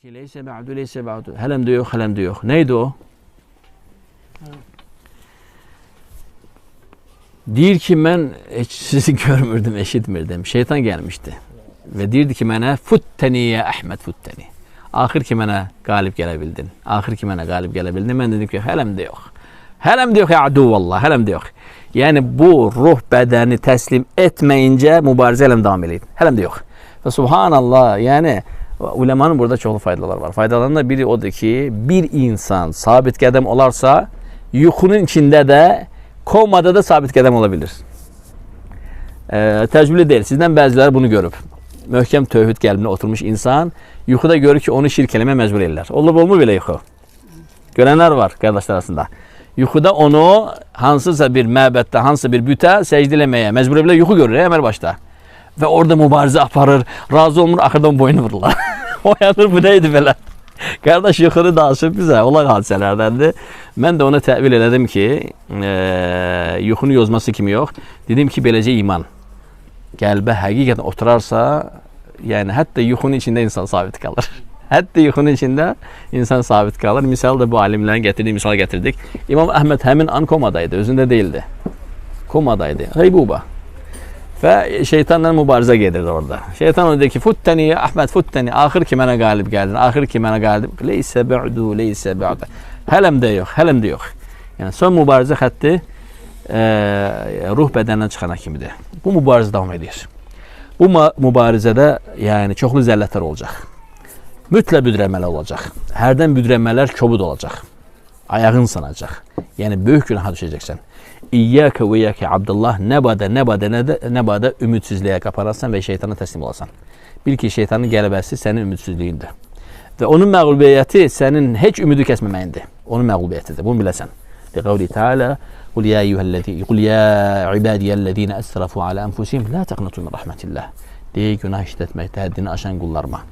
ki leyse ba'du leyse ba'du. Helem de yok, helem de yok. Neydi o? Deyir ki ben sizi görmürdüm, eşitmirdim. Şeytan gelmişti. Ve deyirdi ki mənə futteni ya Ahmet futteni. Axır ki mənə qalib gələ bildin. Axır ki mənə qalib gələ bildin. Mən dedim ki hələm də yox. Hələm də yox ya adu vallah, hələm də yox. Yəni bu ruh bədəni təslim etməyincə mübarizə hələm davam eləyir. Hələm də yox. Və subhanallah, yəni ulemanın burada çoxlu faydaları var. Faydalarından biri odur ki, bir insan sabit qədəm olarsa, yuxunun içində də, komada da sabit qədəm ola bilir. Ee, təcrübeli deyil. Sizdən bəziləri bunu görüb. Möhkəm tövhid qəlbinə oturmuş insan yuxuda görür ki, onu şirk eləməyə məcbur edirlər. Olub olmur belə yuxu? Görənlər var qardaşlar arasında. Yuxuda onu hansısa bir məbəddə, hansısa bir bütə səcdə eləməyə məcbur edirlər. Yuxu görür əməl başda. Və orada mübarizə aparır, razı olmur, axırdan boynu vururlar. Oyanır, bu neydi belə? Qardaş yuxunu danışıb bizə olan hadisələrdəndir. Mən də ona təvil elədim ki, e, yuxunu yozması kimi yox. Dedim ki, beləcə iman qəlbə həqiqətən oturarsa, yəni hətta yuxunun içində insan sabit qalır. Hətta yuxunun içində insan sabit qalır. Misal da bu alimlərin gətirdiyi misal gətirdik. İmam Əhməd həmin an komadaydı, özündə deyildi. Komadaydı. Qeybuba. Və şeytanla mübarizə gedirdi orada. Şeytan dedi ki, futteni ya Əhməd futteni. Axır ki mənə qalib gəldin. Axır ki mənə qalib. Leysə ba'du, leysə ba'du. Hələm də yox, hələm də yox. Yəni son mübarizə xətti e, ruh bədəndən çıxana kimidir. Bu mübarizə davam edir. Bu mübarizədə yəni çoxlu zəllətlər olacaq. Mütləq büdrəmələr olacaq. Hərdən büdrəmələr kobud olacaq. Ayağın sanacaq. Yəni böyük günaha düşəcəksən. İyyaka və iyyaka Abdullah nə badə nə badə nə də nə badə ümidsizliyə qapanarsan və şeytana təslim olasan. Bil ki, şeytanın qələbəsi sənin ümidsizliyindir. Və onun məğlubiyyəti sənin heç ümidi kəsməməyindir. Onun məğlubiyyətidir. Bunu biləsən. Liqavli Teala Qul ya eyyuhellezî Qul ya ibadiyellezîne esrafu ala enfusihim la taqnatu min rahmetillah. Deyə günah işlətməkdə həddini aşan qullarıma.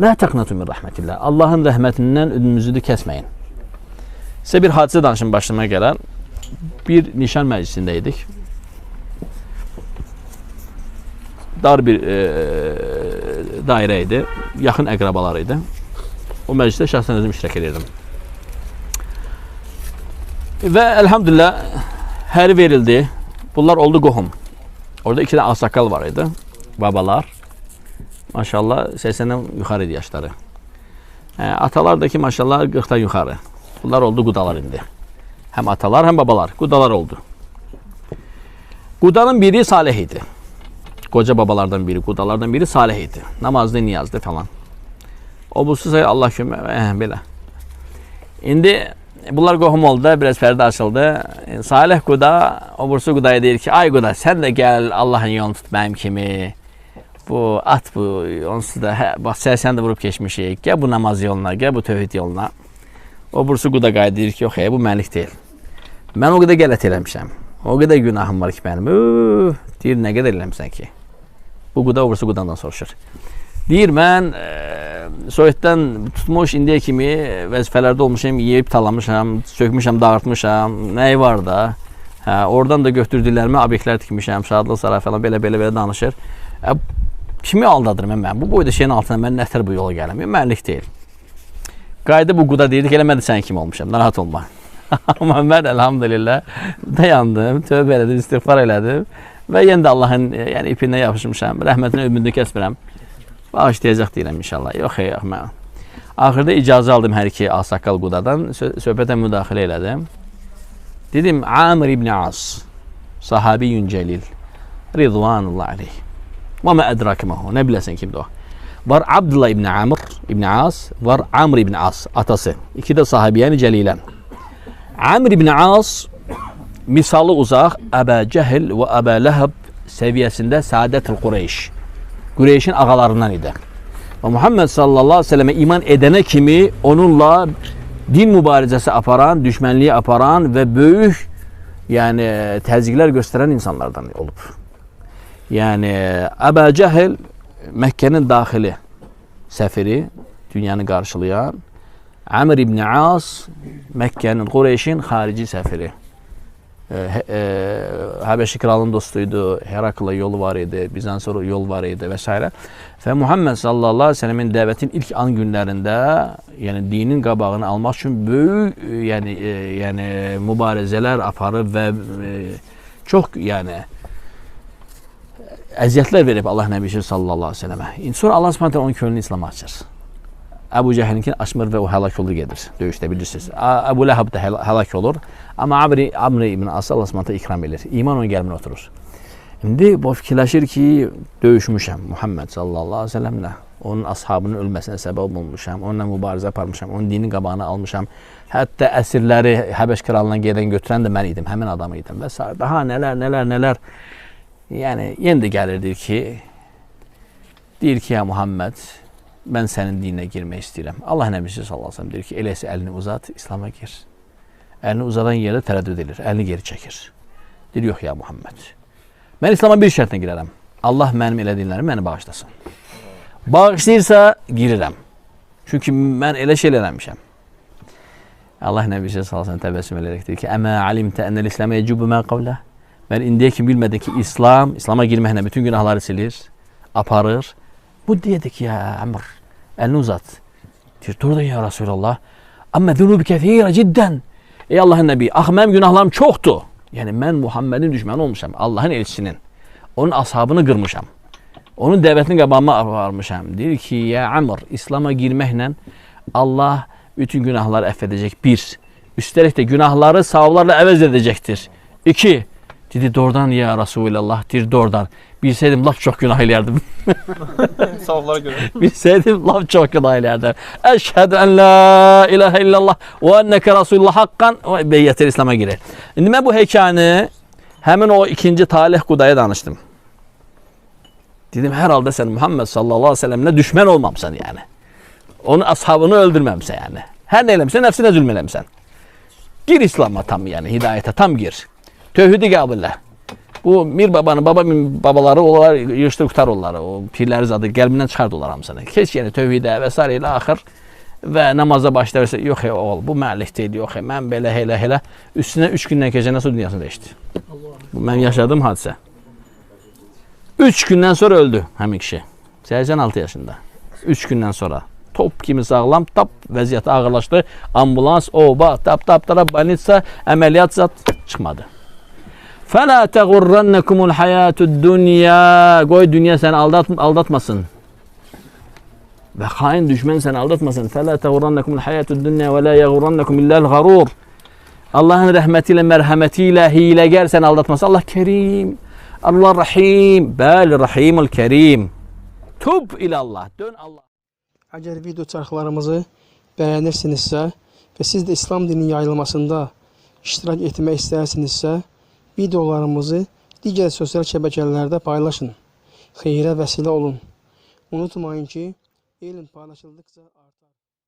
La taqnatu min rahmetillah. Allahın rəhmətindən ümidinizi kəsməyin. Sizə bir hadisə danışım başıma gələn. Bir nişan məclisindəydik. Dar bir e. Yaxın əqrabalar idi. O məclisdə şəxsən özüm iştirak edirdim. Və elhamdülillah hər verildi. Bunlar oldu qohum. Orada iki tane asakal var idi. Babalar. Maşallah 80'den yukarı idi yaşları. E, atalar maşallah 40'tan yukarı. Bunlar oldu qudalar indi. Hem atalar hem babalar. Qudalar oldu. Qudanın biri Salih idi. Koca babalardan biri, qudalardan biri Salih idi. Namazdı, niyazdı falan. O bu sayı Allah kömək, eh, belə. İndi bunlar qohum oldu, biraz pərdə açıldı. Salih Quda, o bursu Qudaya deyir ki, ay Quda sən də gəl Allahın yolunu tut mənim kimi. Bu at bu, onsuz da hə, bax sən də vurub keçmişik. Gəl bu namaz yoluna, gəl bu tövhid yoluna. O bursu Quda qayıt deyir ki, yox, ey, bu mənlik deyil. Mən o qədər qələt eləmişəm. O qədər günahım var ki mənim. Üf, deyir, nə qədər eləmisən ki? Bu Quda o bursu Qudandan soruşur. Deyir mən e, Sovetdən tutmuş indiyə kimi vəzifələrdə olmuşam, yeyib talamışam, sökmüşəm, dağıtmışam. Nəyi var da? Hə, oradan da götürdüklərimi obyektlər tikmişəm, şadlıq saray falan belə belə belə danışır. Ə, kimi aldadır mən mən? Bu boyda şeyin altına mən nətər bu yola gələm? Mənlik deyil. Qayda bu quda deyirdi ki, elə mən də sənin kimi olmuşam. Narahat olma. Amma mən elhamdülillah dayandım, tövbə elədim, istiğfar elədim və yenə Allahın e, yəni ipindən yapışmışam. Rəhmətinə ümidini kəsmirəm. Bağışlayacaq deyirəm inşallah. Yox, yox mən. Axırda icazə aldım hər iki Asakal Qudadan. Sö- Söhbətə müdaxilə elədim. Dedim Amr ibn As, sahabiyyun celil. Ridvanullah aleyh. Və mə ədrakə məhu. Nə biləsən kimdir o? Var Abdullah ibn Amr ibn As, var Amr ibn As, atası. İki də sahabiyəni cəlilən. Amr ibn As misalı uzaq Əbə Cəhil və Əbə Ləhəb səviyyəsində Saadətül Qureyş. Qureyşin ağalarından idi. Və Muhammed sallallahu əleyhi və səlləmə iman edənə kimi onunla din mübarizəsi aparan, düşmənliyi aparan və böyük yəni təzyiqlər göstərən insanlardan olub. Yəni Əbə Cəhil Məkkənin daxili səfiri, dünyanı qarşılayan Amr ibn As Məkkənin, Qureyşin xarici səfiri. E, he- e, Habeşi kralının dostuydu. Herakla yolu var idi. Bizans yol var idi vesaire. Ve Muhammed sallallahu aleyhi ve sellemin davetin ilk an günlerinde yani dinin qabağını almak için büyük e, yani e, yani mübarezeler aparıb ve e, çok yani əziyyətlər verib Allah Nəbisi sallallahu aleyhi ve sellemə. Sonra Allah Subhanahu onun könlünü İslam'a açır. Əbu Cəhilinkini açmır və o həlak olur gedir. Döyüşdə bilirsiniz. A- Əbu Ləhəb də həl- həlak olur. Amma Amr Amr ibn As Allah ikram edir. İman onun qəlbinə oturur. İndi bu fikirləşir ki, döyüşmüşəm Muhammed sallallahu aleyhi ve sellemlə. Onun ashabının ölməsinə səbəb olmuşam. Onunla mübarizə aparmışam. Onun dinin qabağını almışam. Hətta əsirləri Həbəş kralına gedən götürən də mən idim. Həmin adam idim və. Daha nələr, nələr, nələr. Yəni yenə də ki, deyir ki, ya Muhammed, mən sənin dininə girmək istəyirəm. Allah Nəbisi sallallahu əleyhi və səlləm deyir ki, eləsə əlini uzat, İslam'a gir. Əlini uzadan yerdə tərəddüd edir, əlini geri çəkir. Deyir, yox ya Muhammed. Mən İslam'a bir şərtlə girərəm. Allah mənim elədiklərimi məni bağışlasın. Bağışlayırsa girirəm. Çünki mən elə şey eləmişəm. Allah Nəbisi sallallahu əleyhi və səlləm təbəssüm edərək deyir ki, "Əmə alimtə ennel İslamə yecubu mə qavlə?" Ben indiye ki bilmedim ki İslam, İslam'a girmekle bütün günahları silir, aparır. Bu dedi ki ya Amr, elini uzat. Diyor dur da ya Resulallah. Ama zunubi kethire cidden. Ey Allah'ın Nebi, ah benim günahlarım çoktu. Yani ben Muhammed'in düşmanı olmuşam. Allah'ın elçisinin. Onun ashabını kırmışam. Onun devletini qabağıma aparmışam. Diyor ki ya Amr, İslam'a girmekle Allah bütün günahları affedecek. Bir. Üstelik de günahları savlarla evez edecektir. İki. Dedi doğrudan ya Resulallah. Dir doğrudan. Bilseydim laf çok günah ilerdim. Sağlıklara göre. Bilseydim laf çok günah ilerdim. Eşhedü en la ilahe illallah ve enneke Resulullah hakkan ve beyyetel İslam'a girer. Şimdi ben bu hekayeni hemen o ikinci talih kudaya danıştım. Dedim herhalde sen Muhammed sallallahu aleyhi ve sellemle düşman olmamsan yani. Onun ashabını öldürmemsen yani. Her ne eylemsen nefsine zulmelemsen. Gir İslam'a tam yani hidayete tam gir. Tövhidi kabule. Bu Mir babanın baba babaları onlar yığışdır tutar onları. O pirləri zadı qəlbindən çıxardı onlar hamısını. Keç və s. ilə axır və namaza başlarsa yox ey oğul bu mənlik deyil yox ey mən belə elə elə üstünə 3 gündən keçəndən sonra dünyasını dəyişdi. Bu mənim yaşadığım hadisə. 3 gündən sonra öldü həmin kişi. 86 yaşında. 3 gündən sonra top kimi sağlam tap vəziyyəti ağırlaşdı. Ambulans, oba, tap tap tap banitsa, əməliyyat zat çıxmadı. فَلَا تَغُرَّنَّكُمُ الْحَيَاتُ الدُّنْيَا Qoy dünya səni aldat, aldatmasın. Ve hain düşman seni aldatmasın. فَلَا تَغُرَّنَّكُمُ الْحَيَاتُ الدُّنْيَا وَلَا يَغُرَّنَّكُمْ إِلَّا الْغَرُورُ Allah'ın rahmetiyle, merhametiyle hilegar seni aldatmasın. Allah kerim. Allah rahim. Bel rahimul kerim. Tub ilallah. Dön Allah. Əgər video çarxlarımızı bəyənirsinizsə və siz də İslam dininin yayılmasında iştirak etmək istəyirsinizsə, videolarımızı digər sosial şəbəkələrdə paylaşın. Xeyrə vəsilə olun. Unutmayın ki, elm paylaşıldıqca artar.